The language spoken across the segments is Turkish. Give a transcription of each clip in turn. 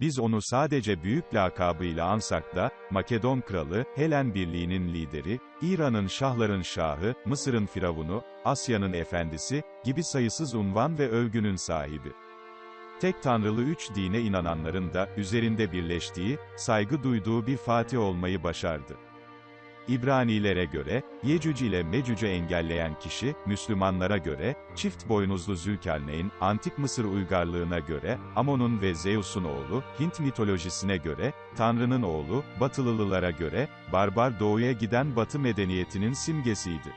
biz onu sadece büyük lakabıyla ansak da, Makedon kralı, Helen Birliği'nin lideri, İran'ın şahların şahı, Mısır'ın firavunu, Asya'nın efendisi, gibi sayısız unvan ve övgünün sahibi. Tek tanrılı üç dine inananların da, üzerinde birleştiği, saygı duyduğu bir fatih olmayı başardı. İbranilere göre, Yecüc ile Mecüc'ü engelleyen kişi, Müslümanlara göre, çift boynuzlu Zülkarneyn, Antik Mısır uygarlığına göre, Amon'un ve Zeus'un oğlu, Hint mitolojisine göre, Tanrı'nın oğlu, Batılılılara göre, barbar doğuya giden Batı medeniyetinin simgesiydi.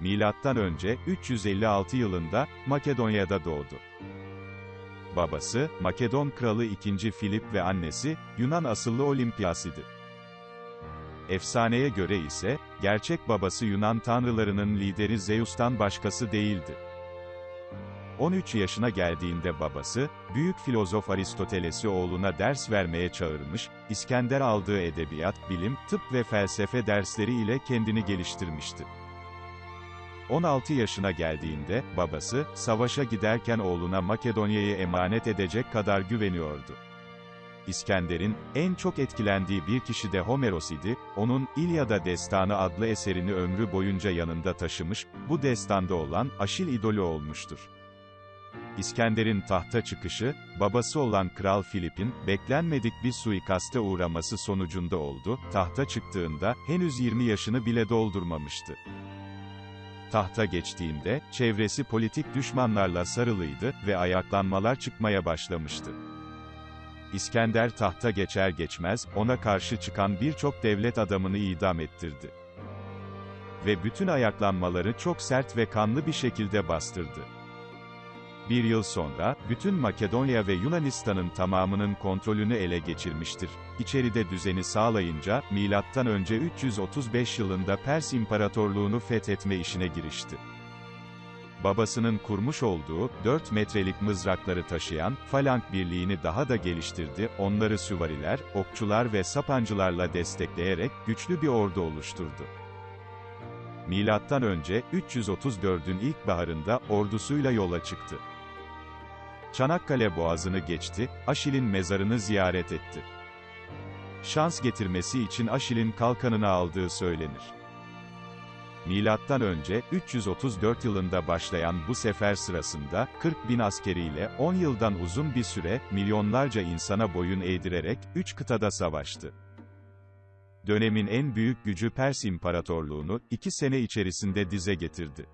Milattan önce, 356 yılında, Makedonya'da doğdu. Babası, Makedon kralı 2. Filip ve annesi, Yunan asıllı Olimpiyas idi. Efsaneye göre ise, gerçek babası Yunan tanrılarının lideri Zeus'tan başkası değildi. 13 yaşına geldiğinde babası, büyük filozof Aristoteles'i oğluna ders vermeye çağırmış, İskender aldığı edebiyat, bilim, tıp ve felsefe dersleri ile kendini geliştirmişti. 16 yaşına geldiğinde, babası, savaşa giderken oğluna Makedonya'yı emanet edecek kadar güveniyordu. İskender'in, en çok etkilendiği bir kişi de Homeros idi, onun, İlyada Destanı adlı eserini ömrü boyunca yanında taşımış, bu destanda olan, Aşil idolü olmuştur. İskender'in tahta çıkışı, babası olan Kral Filip'in, beklenmedik bir suikaste uğraması sonucunda oldu, tahta çıktığında, henüz 20 yaşını bile doldurmamıştı. Tahta geçtiğinde, çevresi politik düşmanlarla sarılıydı ve ayaklanmalar çıkmaya başlamıştı. İskender tahta geçer geçmez, ona karşı çıkan birçok devlet adamını idam ettirdi. Ve bütün ayaklanmaları çok sert ve kanlı bir şekilde bastırdı. Bir yıl sonra, bütün Makedonya ve Yunanistan'ın tamamının kontrolünü ele geçirmiştir. İçeride düzeni sağlayınca, M.Ö. 335 yılında Pers İmparatorluğunu fethetme işine girişti babasının kurmuş olduğu, 4 metrelik mızrakları taşıyan, falank birliğini daha da geliştirdi, onları süvariler, okçular ve sapancılarla destekleyerek, güçlü bir ordu oluşturdu. Milattan önce, 334'ün ilkbaharında, ordusuyla yola çıktı. Çanakkale Boğazı'nı geçti, Aşil'in mezarını ziyaret etti. Şans getirmesi için Aşil'in kalkanını aldığı söylenir. Milattan önce 334 yılında başlayan bu sefer sırasında 40 bin askeriyle 10 yıldan uzun bir süre milyonlarca insana boyun eğdirerek 3 kıtada savaştı. Dönemin en büyük gücü Pers İmparatorluğunu 2 sene içerisinde dize getirdi.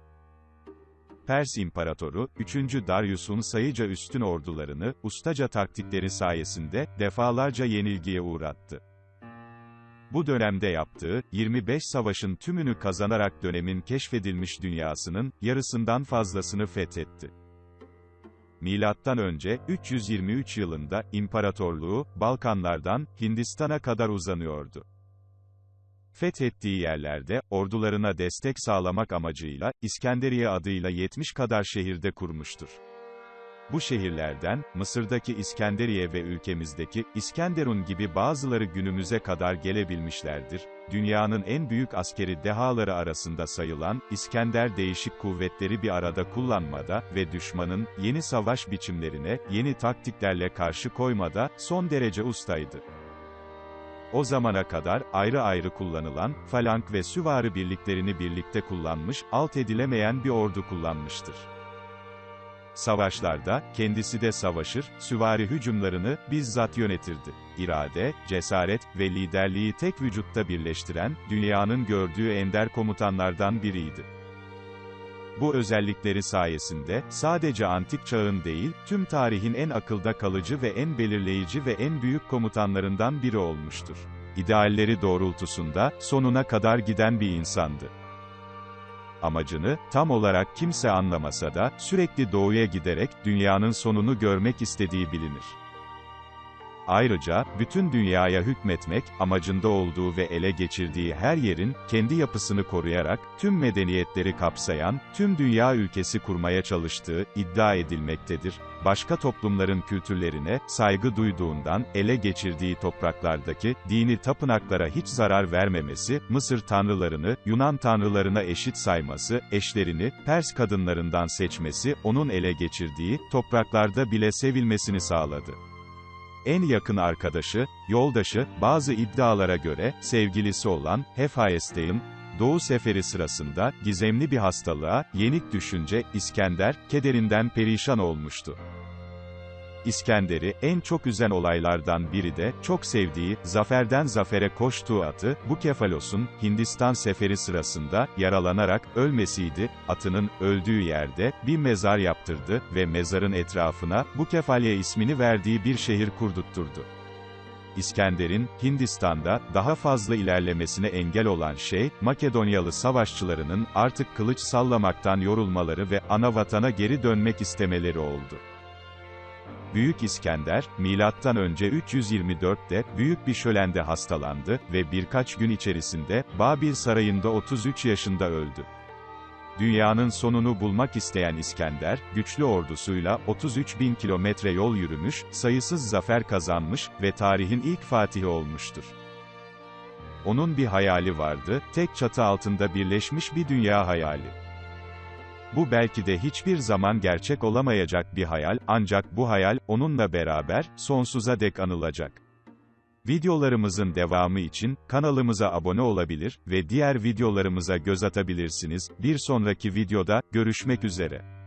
Pers İmparatoru, 3. Darius'un sayıca üstün ordularını, ustaca taktikleri sayesinde, defalarca yenilgiye uğrattı. Bu dönemde yaptığı, 25 savaşın tümünü kazanarak dönemin keşfedilmiş dünyasının, yarısından fazlasını fethetti. Milattan önce, 323 yılında, imparatorluğu, Balkanlardan, Hindistan'a kadar uzanıyordu. Fethettiği yerlerde, ordularına destek sağlamak amacıyla, İskenderiye adıyla 70 kadar şehirde kurmuştur. Bu şehirlerden, Mısır'daki İskenderiye ve ülkemizdeki, İskenderun gibi bazıları günümüze kadar gelebilmişlerdir. Dünyanın en büyük askeri dehaları arasında sayılan, İskender değişik kuvvetleri bir arada kullanmada ve düşmanın, yeni savaş biçimlerine, yeni taktiklerle karşı koymada, son derece ustaydı. O zamana kadar, ayrı ayrı kullanılan, falank ve süvari birliklerini birlikte kullanmış, alt edilemeyen bir ordu kullanmıştır. Savaşlarda, kendisi de savaşır, süvari hücumlarını, bizzat yönetirdi. İrade, cesaret ve liderliği tek vücutta birleştiren, dünyanın gördüğü ender komutanlardan biriydi. Bu özellikleri sayesinde, sadece antik çağın değil, tüm tarihin en akılda kalıcı ve en belirleyici ve en büyük komutanlarından biri olmuştur. İdealleri doğrultusunda, sonuna kadar giden bir insandı. Amacını, tam olarak kimse anlamasa da, sürekli doğuya giderek, dünyanın sonunu görmek istediği bilinir. Ayrıca, bütün dünyaya hükmetmek, amacında olduğu ve ele geçirdiği her yerin, kendi yapısını koruyarak, tüm medeniyetleri kapsayan, tüm dünya ülkesi kurmaya çalıştığı, iddia edilmektedir. Başka toplumların kültürlerine, saygı duyduğundan, ele geçirdiği topraklardaki, dini tapınaklara hiç zarar vermemesi, Mısır tanrılarını, Yunan tanrılarına eşit sayması, eşlerini, Pers kadınlarından seçmesi, onun ele geçirdiği, topraklarda bile sevilmesini sağladı. En yakın arkadaşı, yoldaşı, bazı iddialara göre, sevgilisi olan, Hephaestion, Doğu seferi sırasında, gizemli bir hastalığa, yenik düşünce, İskender, kederinden perişan olmuştu. İskender'i, en çok üzen olaylardan biri de, çok sevdiği, zaferden zafere koştuğu atı, bu Kefalos'un, Hindistan seferi sırasında, yaralanarak, ölmesiydi, atının, öldüğü yerde, bir mezar yaptırdı ve mezarın etrafına, bu Kefalya ismini verdiği bir şehir kurdutturdu. İskender'in, Hindistan'da, daha fazla ilerlemesine engel olan şey, Makedonyalı savaşçılarının, artık kılıç sallamaktan yorulmaları ve ana vatana geri dönmek istemeleri oldu. Büyük İskender, milattan önce 324'te, büyük bir şölende hastalandı ve birkaç gün içerisinde, Babil sarayında 33 yaşında öldü. Dünyanın sonunu bulmak isteyen İskender, güçlü ordusuyla 33 bin kilometre yol yürümüş, sayısız zafer kazanmış ve tarihin ilk fatihi olmuştur. Onun bir hayali vardı, tek çatı altında birleşmiş bir dünya hayali. Bu belki de hiçbir zaman gerçek olamayacak bir hayal, ancak bu hayal, onunla beraber, sonsuza dek anılacak. Videolarımızın devamı için, kanalımıza abone olabilir ve diğer videolarımıza göz atabilirsiniz. Bir sonraki videoda, görüşmek üzere.